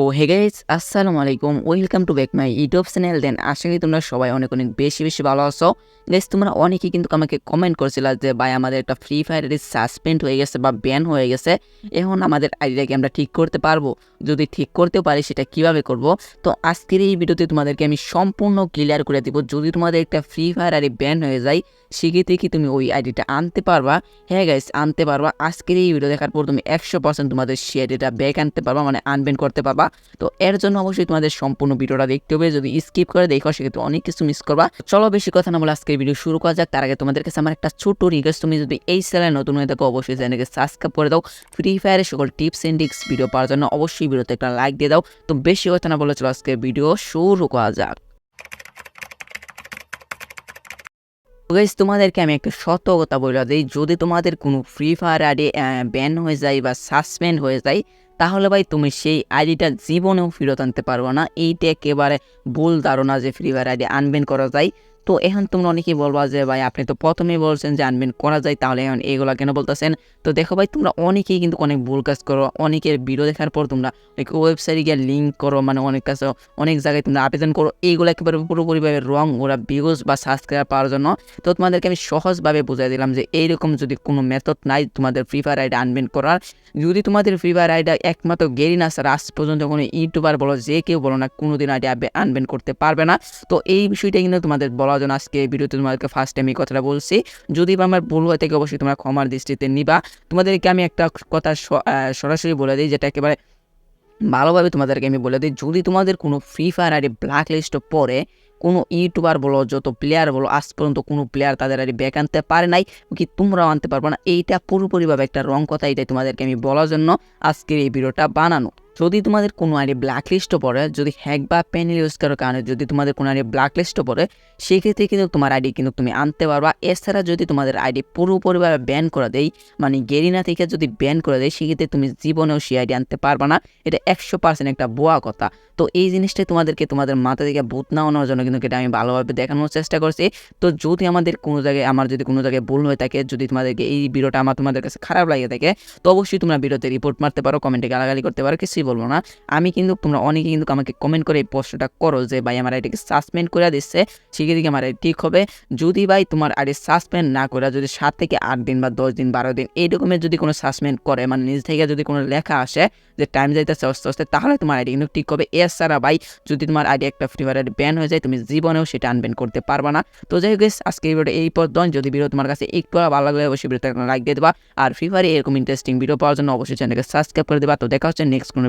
ও হে guys আসসালামু আলাইকুম। Welcome to back my YouTube channel দেন করি তোমরা সবাই অনেক অনেক বেশি বেশি ভালো আছো। গাইস তোমরা অনেকেই কিন্তু আমাকে কমেন্ট করেছিল যে, ভাই, আমাদের একটা ফ্রি ফায়ারের সাসপেন্ড হয়ে গেছে বা ব্যান হয়ে গেছে। এখন আমাদের আইডিটাকে আমরা ঠিক করতে পারব? যদি ঠিক করতেও পারি, সেটা কীভাবে করব? তো, আজকের এই ভিডিওতে তোমাদেরকে আমি সম্পূর্ণ ক্লিয়ার করে দিব। যদি তোমাদের একটা ফ্রি ফায়ার আইডি ব্যান হয়ে যায়, সেক্ষেত্রে কি তুমি ওই আইডিটা আনতে পারবা? হ্যাঁ গাইস আনতে পারবা। আজকের এই ভিডিও দেখার পর তুমি একশো পার্সেন্ট তোমাদের সেই আইডিটা ব্যাক আনতে পারবা মানে আনবেন করতে পারবা। তো এর জন্য অবশ্যই তোমাদের সম্পূর্ণ ভিডিওটা দেখতে হবে। যদি স্কিপ করে দেখো, সেক্ষেত্রে অনেক কিছু মিস করবা। চলো বেশি কথা না বলে আজকের ভিডিও শুরু করা যাক। তার আগে তোমাদের কাছে আমার একটা ছোট রিকোয়েস্ট তুমি যদি এই চ্যানেলে নতুন হয়ে থাকো, অবশ্যই চ্যানেলকে সাবস্ক্রাইব করে দাও। ফ্রি ফায়ারের সকল টিপস এন্ড টিক্স ভিডিও পাওয়ার জন্য অবশ্যই ভিডিওতে একটা লাইক দিয়ে দাও। তো বেশি কথা না বলে চলো আজকের ভিডিও শুরু করা যাক। গাইজ তোমাদেরকে আমি একটা সত্য কথা বলে দিই যদি তোমাদের কোনো ফ্রি ফায়ার আইডি ব্যান হয়ে যায় বা সাসপেন্ড হয়ে যায় তাহলে ভাই তুমি সেই আইডিটা জীবনেও ফেরত আনতে পারব না। এইটা একেবারে ভুল ধারণা যে ফ্রি ফায়ার আইডি আনবেন করা যায়। তো এখন তোমরা অনেকেই বলবা যে, ভাই, আপনি তো প্রথমেই বলছেন যে আনবেন করা যায়, তাহলে এখন এগুলো কেন বলতেছেন? তো দেখো ভাই, তোমরা অনেকেই কিন্তু অনেক ভুল কাজ করো, অনেকের ভিডিও দেখার পর তোমরা ওয়েবসাইটে গিয়ে লিঙ্ক করো মানে অনেক কাছে, অনেক জায়গায় তোমরা আবেদন করো এইগুলো একেবারে পুরোপুরিভাবে রং ওরা ভিউজ বা সাবস্ক্রাইব পাওয়ার জন্য। তো তোমাদেরকে আমি সহজভাবে বুঝাই দিলাম যে, এইরকম যদি কোনো মেথড নাই তোমাদের ফ্রি ফায়ার আইডি আনবেন করার, যদি তোমাদের ফ্রি ফায়ার আইডি একমাত্র গেরি না স্যার আজ পর্যন্ত কোনো ইউটিউবার বলো, যে কেউ বলো না কোনো দিন আনবেন করতে পারবে না। তো এই বিষয়টা কিন্তু তোমাদের বলার জন্য আজকে ভিডিওতে তোমাদেরকে ফার্স্ট টাইম এই কথাটা বলছি। যদি বা আমার ভুল হয়ে থাকে অবশ্যই তোমরা ক্ষমার দৃষ্টিতে নিবা। তোমাদেরকে আমি একটা কথা সরাসরি বলে দিই, যেটা একেবারে ভালোভাবে তোমাদেরকে আমি বলে দিই। যদি তোমাদের কোনো ফ্রি ফায়ার আইডি ব্ল্যাক লিস্টে পড়ে, কোনো ইউটিউবার বলো, যত প্লেয়ার বলো, আজ পর্যন্ত কোনো প্লেয়ার তাদের আর ব্যাক আনতে পারে নাই, কি তোমরাও আনতে পারবে না? এইটা পুরোপুরিভাবে একটা রং কথা, এটাই তোমাদেরকে আমি বলার জন্য আজকের এই ভিডিওটা বানানো। যদি তোমাদের কোনো আইডি ব্ল্যাক লিস্টে পড়ে, যদি হ্যাক বা প্যানেল ইউজ করার কারণে যদি তোমাদের কোনো আইডি ব্ল্যাক লিস্টে পড়ে, সেক্ষেত্রে কিন্তু তোমার আইডি কিন্তু তুমি আনতে পারবা। এছাড়া যদি তোমাদের আইডি পুরোপুরিভাবে ব্যান করে দেয় মানে গেরিনা থেকে যদি ব্যান করে দেয় সেক্ষেত্রে তুমি জীবনেও সেই আইডি আনতে পারবা না। এটা একশো পার্সেন্ট একটা বোয়া কথা। তো এই জিনিসটাই তোমাদেরকে তোমাদের মাথা থেকে ভূত না আনার জন্য কিন্তু এটা আমি ভালোভাবে দেখানোর চেষ্টা করছি। তো যদি আমাদের কোনো জায়গায়, আমার যদি কোনো জায়গায় ভুল হয়ে থাকে, যদি তোমাদেরকে এই ভিডিওটা আমার তোমাদের কাছে খারাপ লাগে থাকে, তো অবশ্যই তোমরা ভিডিওতে রিপোর্ট মারতে পারো কমেন্টে গালাগালি করতে পারো, কিছুই বলব না। আমি কিন্তু, তোমরা অনেকে কিন্তু আমাকে কমেন্ট করে এই প্রশ্নটা করো যে, ভাই, আমার আইডিকে সাসপেন্ড করে দিচ্ছে, সেক্ষেত্রে আমার ঠিক হবে? যদি ভাই, তোমার আইডি সাসপেন্ড না করে, যদি সাত থেকে আট দিন বা দশ দিন, বারো দিন, এই রকমের যদি কোনো সাসপেন্ড করে মানে নিজ থেকে যদি কোনো লেখা আসে যে টাইম যাইতেছে আস্তে আস্তে, তাহলে তোমার আইডি কিন্তু ঠিক হবে। এছাড়া ভাই, যদি তোমার আইডি একটা ফ্রি ফায়ার ব্যান হয়ে যায়, তুমি জীবনেও সেটা আনবেন করতে পারবা না। তো যাই হোক আজকে এই ভিডিও এই পর্যন্ত যদি ভিডিও তোমার কাছে একটু ভালো লাগলে অবশ্যই ভিডিওতে লাইক দিয়ে দেবা। আর ফ্রি ফায়ারে এরকম ইন্টারেস্টিং ভিডিও পাওয়ার জন্য অবশ্যই চ্যানেলকে সাবস্ক্রাইব করে দেবা। তো দেখা হচ্ছে নেক্সট কোনো